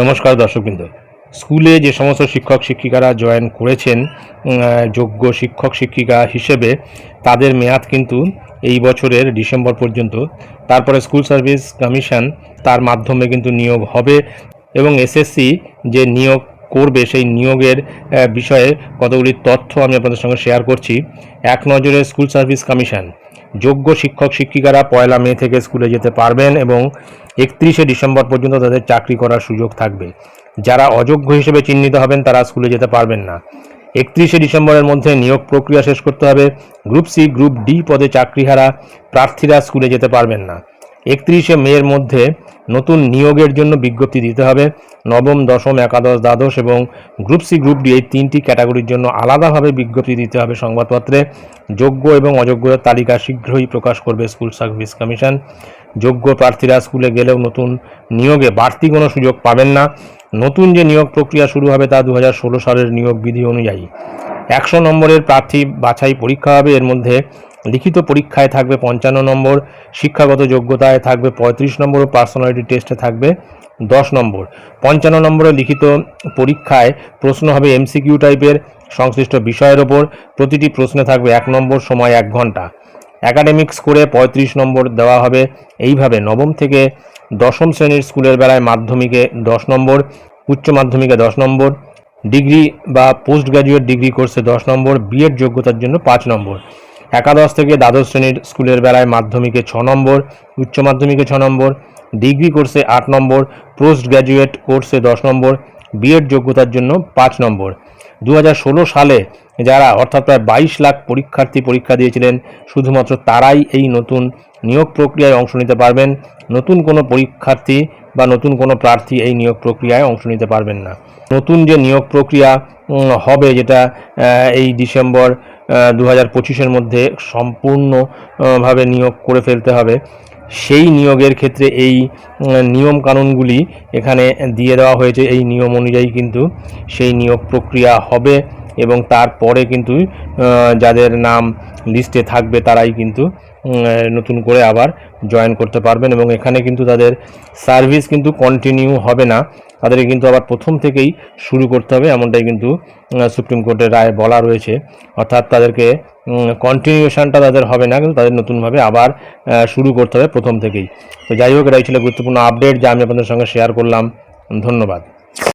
নমস্কার দর্শকবৃন্দ। স্কুলে যে সমস্ত শিক্ষক শিক্ষিকারা জয়েন করেছেন যোগ্য শিক্ষক শিক্ষিকা হিসেবে তাদের মেয়াদ কিন্তু এই বছরের ডিসেম্বর পর্যন্ত। তারপরে স্কুল সার্ভিস কমিশন তার মাধ্যমে কিন্তু নিয়োগ হবে এবং এসএসসি যে নিয়োগ করবে সেই নিয়োগের বিষয়ে কতগুলি তথ্য আমি আপনাদের সঙ্গে শেয়ার করছি। এক নজরে স্কুল সার্ভিস কমিশন যোগ্য শিক্ষক শিক্ষিকারা পয়লা মে থেকে স্কুলে যেতে পারবেন এবং একত্রিশে ডিসেম্বর পর্যন্ত তাদের চাকরি করার সুযোগ থাকবে। যারা অযোগ্য হিসেবে চিহ্নিত হবেন, তারা স্কুলে যেতে পারবেন না। একত্রিশে ডিসেম্বরের মধ্যে নিয়োগ প্রক্রিয়া শেষ করতে হবে। গ্রুপ সি, গ্রুপ ডি পদে চাকরিহারা প্রার্থীরা স্কুলে যেতে পারবেন না। একত্রিশে মের মধ্যে নতুন নিয়োগের জন্য বিজ্ঞপ্তি দিতে হবে। নবম, দশম, একাদশ, দ্বাদশ এবং গ্রুপ সি, গ্রুপ ডি এই তিনটি ক্যাটাগরির জন্য আলাদাভাবে বিজ্ঞপ্তি দিতে হবে সংবাদপত্রে। যোগ্য এবং অযোগ্যদের তালিকা শীঘ্রই প্রকাশ করবে স্কুল সার্ভিস কমিশন। যোগ্য প্রার্থীরা স্কুলে গেলেও নতুন নিয়োগে বাড়তি কোনো সুযোগ পাবেন না। নতুন যে নিয়োগ প্রক্রিয়া শুরু হবে তা দু হাজার ষোলো সালের নিয়োগ বিধি অনুযায়ী। একশো নম্বরের প্রার্থী বাছাই পরীক্ষা হবে। এর মধ্যে লিখিত পরীক্ষায় থাকবে পঞ্চান্ন নম্বর, শিক্ষাগত যোগ্যতায় থাকবে পঁয়ত্রিশ নম্বর পার্সোনালিটি টেস্টে থাকবে দশ নম্বর। পঞ্চান্ন নম্বরের লিখিত পরীক্ষায় প্রশ্ন হবে এমসিকিউ টাইপের সংশ্লিষ্ট বিষয়ের ওপর। প্রতিটি প্রশ্নে থাকবে এক নম্বর সময় এক ঘণ্টা। একাডেমিক্স করে পঁয়ত্রিশ নম্বর দেওয়া হবে। এইভাবে নবম থেকে দশম শ্রেণির স্কুলের বেলায় মাধ্যমিকে দশ নম্বর, উচ্চ মাধ্যমিকে দশ নম্বর, ডিগ্রি বা পোস্ট গ্র্যাজুয়েট ডিগ্রি কোর্সে দশ নম্বর বিএড যোগ্যতার জন্য পাঁচ নম্বর। একাদশ থেকে দ্বাদশ শ্রেণির স্কুলের বেলায় মাধ্যমিকে ছ নম্বর, উচ্চ মাধ্যমিকে ছ নম্বর, ডিগ্রি কোর্সে আট নম্বর, পোস্ট গ্র্যাজুয়েট কোর্সে দশ নম্বর, বিএড যোগ্যতার জন্য পাঁচ নম্বর। দু হাজার ষোলো সালে যারা অর্থাৎ প্রায় বাইশ লাখ পরীক্ষার্থী পরীক্ষা দিয়েছিলেন, শুধুমাত্র তারাই এই নতুন নিয়োগ প্রক্রিয়ায় অংশ নিতে পারবেন। নতুন কোনো পরীক্ষার্থী বা নতুন কোনো প্রার্থী এই নিয়োগ প্রক্রিয়ায় অংশ নিতে পারবেন না। নতুন যে নিয়োগ প্রক্রিয়া হবে যেটা এই ডিসেম্বর দু হাজার পঁচিশের মধ্যে সম্পূর্ণভাবে নিয়োগ করে ফেলতে হবে। সেই নিয়োগের ক্ষেত্রে এই নিয়ম কানুনগুলি এখানে দিয়ে দেওয়া হয়েছে। এই নিয়ম অনুযায়ী কিন্তু সেই নিয়োগ প্রক্রিয়া হবে এবং তারপরে কিন্তু যাদের নাম লিস্টে থাকবে তারাই কিন্তু নতুন করে আবার জয়েন করতে পারবেন এবং এখানে কিন্তু তাদের সার্ভিস কিন্তু কন্টিনিউ হবে না। তাদেরকে কিন্তু আবার প্রথম থেকেই শুরু করতে হবে, এমনটাই কিন্তু সুপ্রিম কোর্টের রায় বলা রয়েছে। অর্থাৎ তাদেরকে কন্টিনিউশানটা তাদের হবে না, কিন্তু তাদের নতুনভাবে আবার শুরু করতে হবে প্রথম থেকেই। তো যাই হোক, এটাই ছিল গুরুত্বপূর্ণ আপডেট যা আমি আপনাদের সঙ্গে শেয়ার করলাম। ধন্যবাদ।